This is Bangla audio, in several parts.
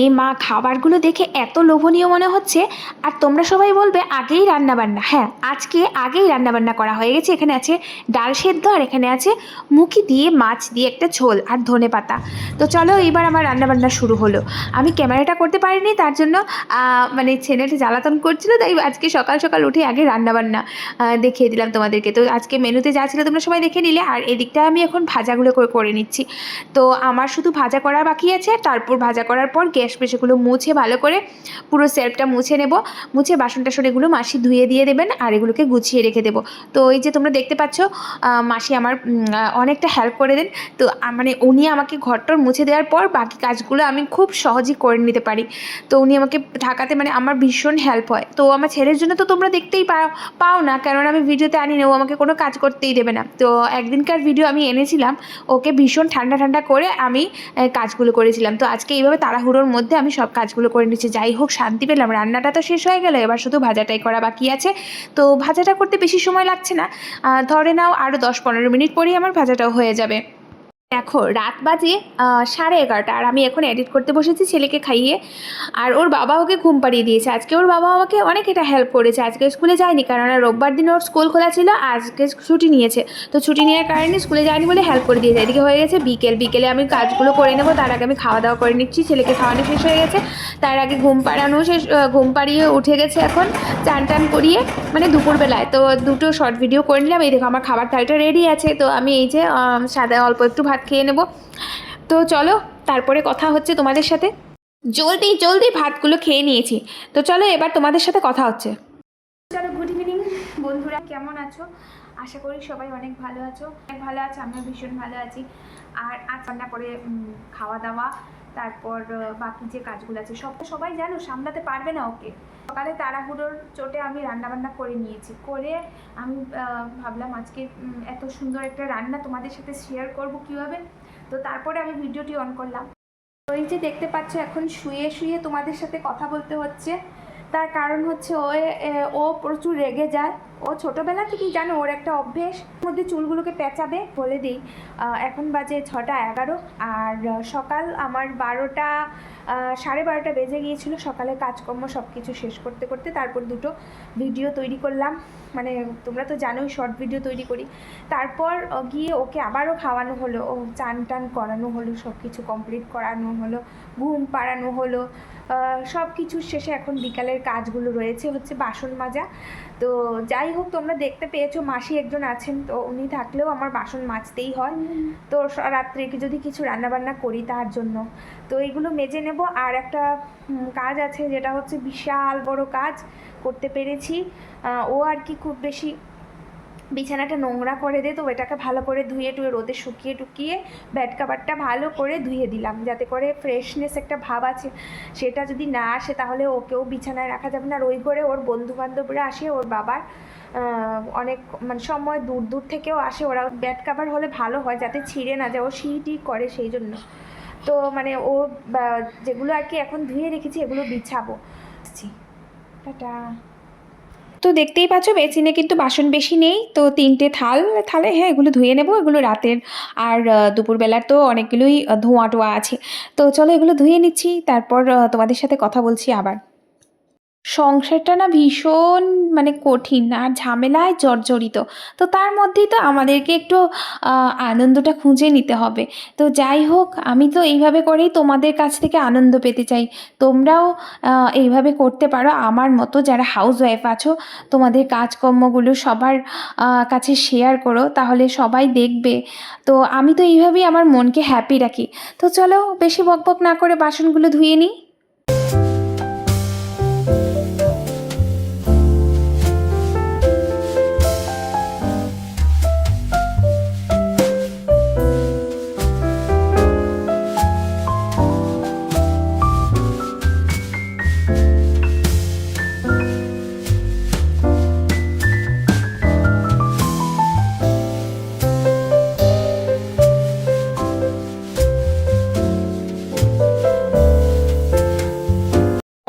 এই মা খাবারগুলো দেখে এত লোভনীয় মনে হচ্ছে, আর তোমরা সবাই বলবে আগেই রান্নাবান্না। হ্যাঁ আজকে আগেই রান্নাবান্না করা হয়ে গেছে। এখানে আছে ডাল সেদ্ধ আর এখানে আছে মুখি দিয়ে মাছ দিয়ে একটা ঝোল আর ধনে পাতা। তো চলো এইবার আমার রান্নাবান্না শুরু হলো। আমি ক্যামেরাটা করতে পারিনি, তার জন্য মানে ছেলেটা জ্বালাতন করছিল, তাই আজকে সকাল সকাল উঠে আগে রান্নাবান্না দেখিয়ে দিলাম তোমাদেরকে। তো আজকে মেনুতে যা ছিল তোমরা সবাই দেখে নিলে, আর এদিকটা আমি এখন ভাজাগুলো করে নিচ্ছি। তো আমার শুধু ভাজা করা বাকি আছে, তারপর ভাজা করার পর গ্যাস পেশেগুলো মুছে ভালো করে পুরো সেলফটা মুছে নেব। মুছে বাসন টাসন এগুলো মাসি ধুয়ে দিয়ে দেবেন আর এগুলোকে গুছিয়ে রেখে দেবো। তো এই যে তোমরা দেখতে পাচ্ছ মাসি আমার অনেকটা হেল্প করে দেন। তো মানে উনি আমাকে ঘরটর মুছে দেওয়ার পর বাকি কাজগুলো আমি খুব সহজেই করে নিতে পারি। তো উনি আমাকে ঢাকাতে মানে আমার ভীষণ হেল্প হয়। তো আমার ছেলের জন্য তো তোমরা দেখতেই পাও পাও না কারণ আমি ভিডিওতে আনি না, ও আমাকে কোনো কাজ করতেই দেবে না। তো একদিনকার ভিডিও আমি এনেছিলাম, ওকে ভীষণ ঠান্ডা ঠান্ডা করে আমি কাজগুলো করেছিলাম। তো আজকে এইভাবে তাড়াহুড়োর মধ্যে আমি সব কাজগুলো করে নিচ্ছি যাই হোক, শান্তি পেলাম। রান্নাটা তো শেষ হয়ে গেল। এবার শুধু ভাজাটাই করা বাকি আছে। তো ভাজাটা করতে বেশি সময় লাগছে না। ধরে নাও আরও দশ পনেরো মিনিট পরেই আমার ভাজাটাও হয়ে যাবে। দেখো, রাত বাজে সাড়ে এগারোটা আর আমি এখন এডিট করতে বসেছি ছেলেকে খাইয়ে। আর ওর বাবা ওকে ঘুম পাড়িয়ে দিয়েছে। আজকে ওর বাবা আমাকে অনেক এটা হেল্প করেছে। আজকে স্কুলে যায়নি কারণ রোববার দিন ওর স্কুল খোলা ছিল, আজকে ছুটি নিয়েছে। তো ছুটি নেওয়ার কারণে স্কুলে যায়নি বলে হেল্প করে দিয়েছে। এদিকে হয়ে গেছে বিকেল। বিকেলে আমি কাজগুলো করে নেব, তার আগে আমি খাওয়া দাওয়া করে নিচ্ছি। ছেলেকে খাওয়ানো শেষ হয়ে গেছে। তার আগে ঘুম পাড়ানো শেষ ঘুম পাড়িয়ে উঠে গেছে এখন। চান টান করিয়ে মানে দুপুরবেলায়। তো দুটো শর্ট ভিডিও করে নিলাম। এই দেখো, আমার খাবার থালটা রেডি আছে। তো আমি এই যে সাদা অল্প একটু ভাত খেয়ে নেব। তো চলো, তারপরে কথা হচ্ছে তোমাদের সাথে। জলদি জলদি ভাতগুলো খেয়ে নিয়েছি। তো চলো, এবার তোমাদের সাথে কথা হচ্ছে। চলো গুড ইভিনিং বন্ধুরা, কেমন আছো? আশা করি সবাই অনেক ভালো আছো। অনেক ভালো আছো, আমিও ভীষণ ভালো আছি। আর আজ রান্না করে খাওয়া দাওয়া। তারপর বাকি যে কাজগুলো আছে সব সবাই জানো, সামলাতে পারবে না ওকে। সকালে তাড়াহুড়োর চোটে আমি রান্নাবান্না করে নিয়েছি। করে আমি ভাবলাম আজকে এত সুন্দর একটা রান্না তোমাদের সাথে শেয়ার করব কীভাবে। তো তারপরে আমি ভিডিওটি অন করলাম। ওই যে দেখতে পাচ্ছ, এখন শুয়ে শুয়ে তোমাদের সাথে কথা বলতে হচ্ছে। তার কারণ হচ্ছে ও ও প্রচুর রেগে যায়। ও ছোটোবেলা থেকেই জানো ওর একটা অভ্যেস। মধ্যে চুলগুলোকে পেঁচাবে বলে দিই। এখন বাজে ছটা এগারো আর সকাল আমার বারোটা সাড়ে বারোটা বেজে গিয়েছিল। সকালে কাজকর্ম সব কিছু শেষ করতে করতে তারপর দুটো ভিডিও তৈরি করলাম। মানে তোমরা তো জানোই শর্ট ভিডিও তৈরি করি। তারপর গিয়ে ওকে আবারও খাওয়ানো হলো। ও চান টান করানো হলো সব কিছু কমপ্লিট করানো হলো, ঘুম পাড়ানো হলো। সব কিছুর শেষে এখন বিকালের কাজগুলো রয়েছে। হচ্ছে বাসন মাজা। তো যাই হোক, তোমরা দেখতে পেয়েছ, মাসি একজন আছেন, তো উনি থাকলেও আমার বাসন মাজতেই হয়। তো রাত্রে যদি কিছু রান্নাবান্না করি তার জন্য। তো এইগুলো মেজে নেব। আর একটা কাজ আছে, যেটা হচ্ছে বিশাল বড় কাজ, করতে পেরেছি। ও আর কি খুব বেশি বিছানাটা নোংরা করে দে, তো ওটাকে ভালো করে ধুয়ে টুয়ে রোদে শুকিয়ে টুকিয়ে ব্যাড কাভারটা ভালো করে ধুয়ে দিলাম, যাতে করে ফ্রেশনেস একটা ভাব আছে। সেটা যদি না আসে তাহলে ওকেও বিছানায় রাখা যাবে না। আর ওই করে ওর বন্ধু বান্ধবরা আসে, ওর বাবার অনেক মানে সময় দূর দূর থেকেও আসে। ওরা ব্যাড কাভার হলে ভালো হয়, যাতে ছিঁড়ে না যায়, ও সিটি করে সেই জন্য। তো মানে ও যেগুলো আর কি এখন ধুয়ে রেখেছি, এগুলো বিছাবো। টাটা। তো দেখতেই পাচ্ছ, বেসিনে কিন্তু বাসন বেশি নেই। তো তিনটে থাল, থালে হ্যাঁ এগুলো ধুয়ে নেব, এগুলো রাতের। আর দুপুরবেলার তো অনেকগুলোই ধোঁয়া টোয়া আছে। তো চলো এগুলো ধুয়ে নিচ্ছি, তারপর তোমাদের সাথে কথা বলছি আবার। সংসারটা না ভীষণ মানে কঠিন আর ঝামেলায় জর্জরিত। তো তার মধ্যেই তো আমাদেরকে একটু আনন্দটা খুঁজে নিতে হবে। তো যাই হোক, আমি তো এইভাবে করেই তোমাদের কাছ থেকে আনন্দ পেতে চাই। তোমরাও এইভাবে করতে পারো। আমার মতো যারা হাউস ওয়াইফ আছো, তোমাদের কাজকর্মগুলো সবার কাছে শেয়ার করো, তাহলে সবাই দেখবে। তো আমি তো এইভাবেই আমার মনকে হ্যাপি রাখি। তো চলো, বেশি বকবক না করে বাসনগুলো ধুয়ে নিই।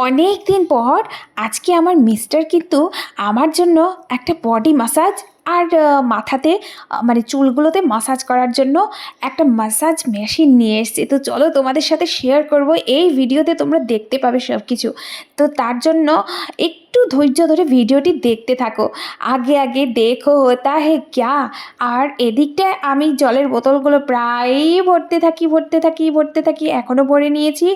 অনেক দিন পর আজকে আমার মিস্টার কিন্তু আমার জন্য একটা বডি মাসাজ আর মাথাতে মানে চুলগুলোতে মাসাজ করার জন্য একটা মাসাজ মেশিন নিয়ে এসছে। তো চলো তোমাদের সাথে শেয়ার করব। এই ভিডিওতে তোমরা দেখতে পাবে সব কিছু তো তার জন্য একটু ধৈর্য ধরে ভিডিওটি দেখতে থাকো। আগে আগে দেখো হতা হে ক্যা? আর এদিকটায় আমি জলের বোতলগুলো প্রায়ই ভরতে থাকি ভরতে থাকি ভরতে থাকি, এখনও ভরে নিয়েছি।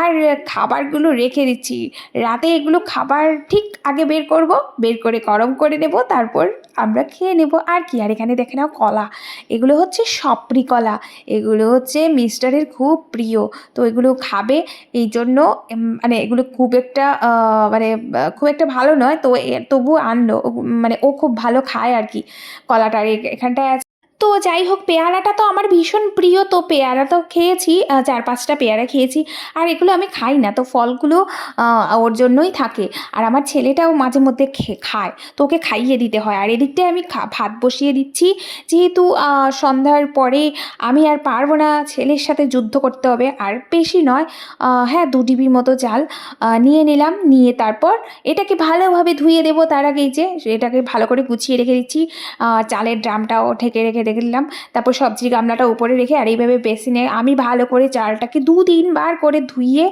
আর খাবারগুলো রেখে দিচ্ছি। রাতে এগুলো খাবার ঠিক আগে বের করব, বের করে গরম করে নেব, তারপর আমরা খেয়ে নেব। আর কি? আর এখানে দেখে নাও কলা। এগুলো হচ্ছে সপরি কলা। এগুলো হচ্ছে মিস্টারের খুব প্রিয়। তো এগুলো খাবে। এই জন্য মানে এগুলো খুব একটা মানে খুব একটা ভালো নয়, তো তবু আনলো। মানে ও খুব ভালো খায় আর কি। কলাটার এখানটায় তো যাই হোক, পেয়ারাটা তো আমার ভীষণ প্রিয়। তো পেয়ারা তো খেয়েছি চার পাঁচটা পেয়ারা খেয়েছি। আর এগুলো আমি খাই না, তো ফলগুলো ওর জন্যই থাকে। আর আমার ছেলেটাও মাঝে মধ্যে খায়। তো ওকে খাইয়ে দিতে হয়। আর এদিকটায় আমি ভাত বসিয়ে দিচ্ছি। যেহেতু সন্ধ্যার পরে আমি আর পারব না ছেলের সাথে যুদ্ধ করতে হবে। আর বেশি নয় হ্যাঁ দু ডিবির মতো চাল নিয়ে নিলাম। নিয়ে তারপর এটাকে ভালোভাবে ধুয়ে দেবো। তার আগেই যে, এটাকে ভালো করে গুছিয়ে রেখে দিচ্ছি। চালের ড্রামটাও ঢেকে রেখে রেখে দিলাম। তারপর সবজির গামলাটা উপরে রেখে আর এইভাবে বেসিনে আমি ভালো করে চালটাকে দু তিনবার করে ধুইয়ে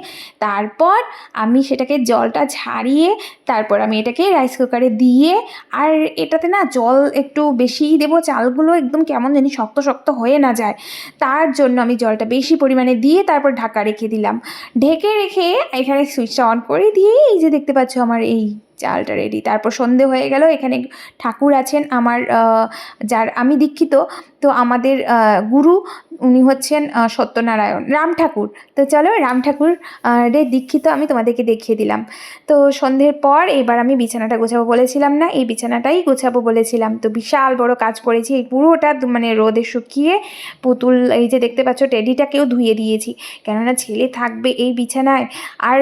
তারপর আমি সেটাকে জলটা ঝারিয়ে তারপর আমি এটাকে রাইস কুকারে দিয়ে, আর এটাতে না জল একটু বেশিই দেবো, চালগুলো একদম কেমন জানি শক্ত শক্ত হয়ে না যায়। তার জন্য আমি জলটা বেশি পরিমাণে দিয়ে তারপর ঢাকা রেখে দিলাম। ঢেকে রেখে এখানে সুইচটা অন করে দিয়ে, এই যে দেখতে পাচ্ছ আমার এই চালটা রেডি তারপর সন্ধে হয়ে গেল, এখানে ঠাকুর আছেন আমার যার, আমি দীক্ষিত। তো আমাদের গুরু উনি হচ্ছেন সত্যনারায়ণ, রাম ঠাকুর। তো চলো রাম ঠাকুর রে দীক্ষিত, আমি তোমাদেরকে দেখিয়ে দিলাম। তো সন্ধ্যের পর এবার আমি বিছানাটা গোছাবো বলেছিলাম না, এই বিছানাটাই গোছাবো বলেছিলাম। তো বিশাল বড় কাজ করেছি, এই পুরোটা মানে রোদে শুকিয়ে পুতুল, এই যে দেখতে পাচ্ছ টেডিটাকেও ধুয়ে দিয়েছি। কেননা ছেলে থাকবে এই বিছানায়। আর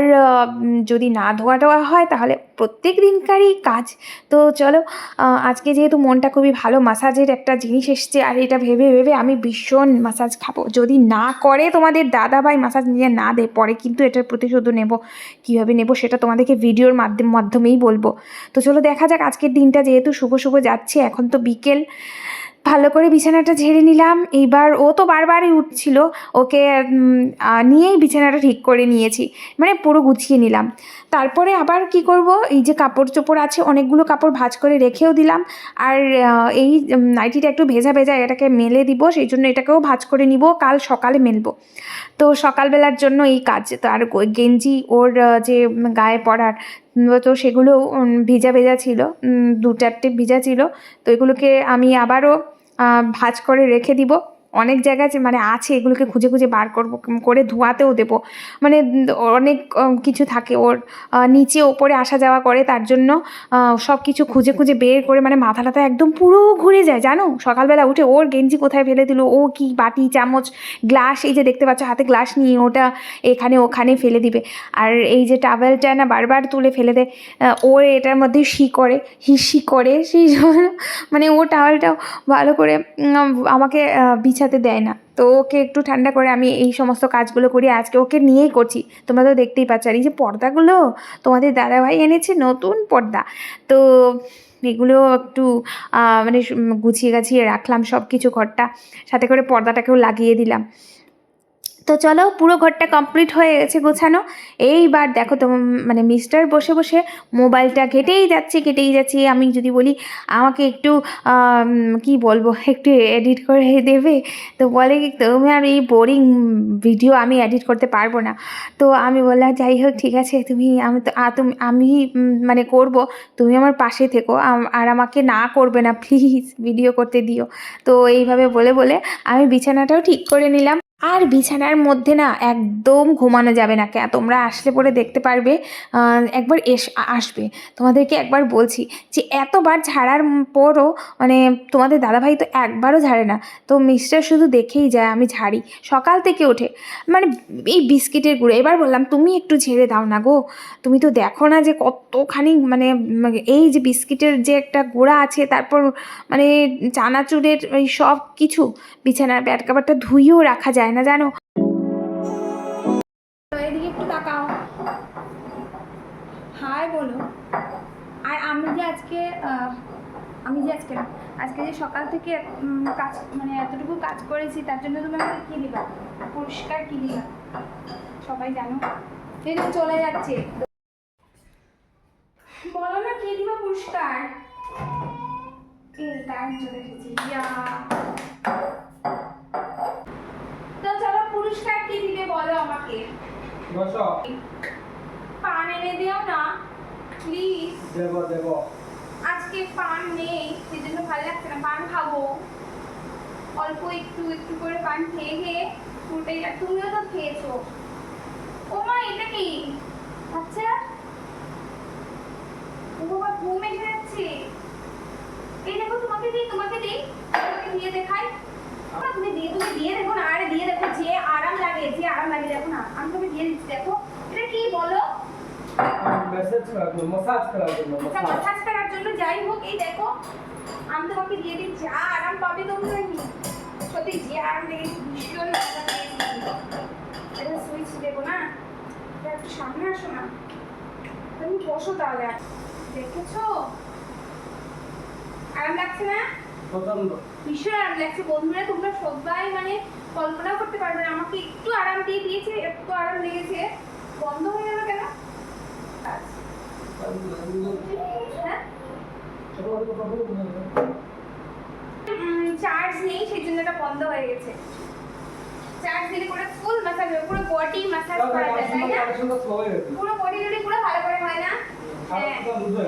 যদি না ধোয়া টোয়া হয়, তাহলে প্রত্যেক দিনকারই কাজ। তো চলো আজকে যেহেতু মনটা খুবই ভালো, মাসাজের একটা জিনিস এসছে, আর এটা ভেবে ভেবে আমি ভীষণ মাসাজ খাব। যদি না করে তোমাদের দাদা ভাই মাসাজ নিয়ে না দেয়, পরে কিন্তু এটার প্রতিশোধ নেব। কীভাবে নেব সেটা তোমাদেরকে ভিডিওর মাধ্যম, মাধ্যমেই বলব। তো চলো দেখা যাক আজকের দিনটা যেহেতু শুভ শুভ যাচ্ছে, এখন তো বিকেল। ভালো করে বিছানাটা ঝেড়ে নিলাম। এইবার ও তো বারবারই উঠছিল ওকে নিয়েই বিছানাটা ঠিক করে নিয়েছি মানে পুরো গুছিয়ে নিলাম। তারপরে আবার কি করব এই যে কাপড় চোপড় আছে অনেকগুলো কাপড় ভাজ করে রেখেও দিলাম। আর এই নাইটিটা একটু ভেজা ভেজা এটাকে মেলে দিব সেই জন্য এটাকেও ভাজ করে নিব কাল সকালে মেলবো। তো সকালবেলার জন্য এই কাজ তো আর গেঞ্জি ওর যে গায়ে উম, তো সেগুলো ভিজা ভেজা ছিল দু চারটে ভিজা ছিল তো এগুলোকে আমি আবারও ভাঁজ করে রেখে দিব। অনেক জায়গায় মানে আছে এগুলোকে খুঁজে খুঁজে বার করব করে ধোয়াতেও দেবো। মানে অনেক কিছু থাকে ওর নিচে ওপরে আসা যাওয়া করে তার জন্য সব কিছু খুঁজে খুঁজে বের করে মানে মাথা টাথা একদম পুরো ঘুরে যায় জানো? সকালবেলা উঠে ওর গেঞ্জি কোথায় ফেলে দিল ও কি বাটি চামচ গ্লাস এই যে দেখতে পাচ্ছ হাতে গ্লাস নিয়ে ওটা এখানে ওখানে ফেলে দিবে। আর এই যে টাওয়েলটা না বারবার তুলে ফেলে দেয় ওর এটার মধ্যে শি করে হিসি করে সেই মানে ও টাওয়েলটাও ভালো করে আমাকে আহ, বিছাতে দেয় না। তো ওকে একটু ঠান্ডা করে আমি এই সমস্ত কাজগুলো করি, আজকে ওকে নিয়েই করছি। তোমরা তো দেখতেই পাচ্ছ, আর এই যে পর্দাগুলো তোমাদের দাদাভাই এনেছে, নতুন পর্দা। তো এগুলো একটু মানে গুছিয়ে গাছিয়ে রাখলাম সব কিছু ঘরটা। সাথে করে পর্দাটাকেও লাগিয়ে দিলাম। তো চলো, পুরো ঘরটা কমপ্লিট হয়ে গেছে গোছানো। এইবার দেখো তো মানে মিস্টার বসে বসে মোবাইলটা ঘেটেই যাচ্ছে কেটেই যাচ্ছে। আমি যদি বলি, আমাকে একটু কি বলব, একটু এডিট করে দেবে? তো বলে তুমি আর এই বোরিং ভিডিও আমি এডিট করতে পারব না। তো আমি বললাম, যাই হোক, ঠিক আছে, তুমি, আমি তো তুমি, আমি মানে করব, তুমি আমার পাশে থেকো। আর আমাকে না করবে না প্লিজ ভিডিও করতে দিও। তো এইভাবে বলে বলে আমি বিছানাটাও ঠিক করে নিলাম। আর বিছানার মধ্যে না একদম ঘুমানো যাবে না। তোমরা আসলে পরে দেখতে পারবে একবার এস আসবে। তোমাদেরকে একবার বলছি যে, এতবার ঝাড়ার পরও মানে তোমাদের দাদাভাই তো একবারও ঝাড়ে না। তো মিস্টার শুধু দেখেই যায়, আমি ঝাড়ি। সকাল থেকে ওঠে মানে এই বিস্কিটের গুঁড়ো। এবার বললাম, তুমি একটু ঝেড়ে দাও না গো। তুমি তো দেখো না যে কতখানি মানে এই যে বিস্কিটের যে একটা গোড়া আছে, তারপর মানে চানাচুরের ওই সব কিছু, বিছানার ব্যাট কাভারটা ধুইয়েও রাখা যায় না জানো? এদিকে একটু তাকাও। হাই বলো। আর আমি যে আজকে আমি যে আজকে আজকে যে সকাল থেকে কাজ মানে এতটুকু কাজ করেছি, তার জন্য তুমি আমাকে কী দিবা? পুরস্কার কী দিবা? সবাই জানো? এই চলে যাচ্ছে। বলো না, কী দিবা পুরস্কার? চলে এসেছে। ইয়া। বসো। পান এনে দিও না প্লিজ দেব দেব। আজকে পান নেই সেজন্য ভালো লাগছে না। পান খাব। অল্প একটু একটু করে পান খেয়ে খেয়ে পুরোটাই আর তুমিও তো খেয়েছো। ও মা এটা কি? আচ্ছা ও বাবা ঘুম এসে যাচ্ছে। এই দেখো তোমাকে দিই তোমাকে দিই। তোমাকে দিয়ে দেখাই না, তুমি দিয়ে তুমি দিয়ে দেখো না আরে দিয়ে দেখো যে আরাম লাগে যে আরাম লাগে দেখো না আমি তোমাকে দিয়ে দিচ্ছি দেখো এটা কি বলো মেসেজ করার জন্য মাসাজ করার জন্য আচ্ছা মাসাজ মাসাজ করার জন্য যাই হোক এই দেখো আমি তোমাকে দিয়ে দিই যা আরাম পাবে তোমরা নি। সত্যি যে আরাম লেগেছে ভীষণ এটা সুইচ দেবো না? এটা একটু সামনে আসো না। তুমি বসো তাহলে দেখেছ? আরাম লাগছে না? প্রচণ্ড ভীষণ আরাম লাগছে। বন্ধুরা তোমরা সবাই মানে কল্পনা করতে পারবে না আমাকে একটু আরাম দিয়ে দিয়েছে একটু আরাম লেগেছে। বন্ধ হয়ে গেল কেন? হ্যাঁ চার্জ নেই সেই জন্য এটা বন্ধ হয়ে গেছে। চার্জ দিলে পুরো ফুল মাসাজ হবে পুরো বডি মাসাজ করা যায় তাই না? হয়ে পুরো বডি যদি পুরো ভালো করে হয় না হ্যাঁ। বুঝে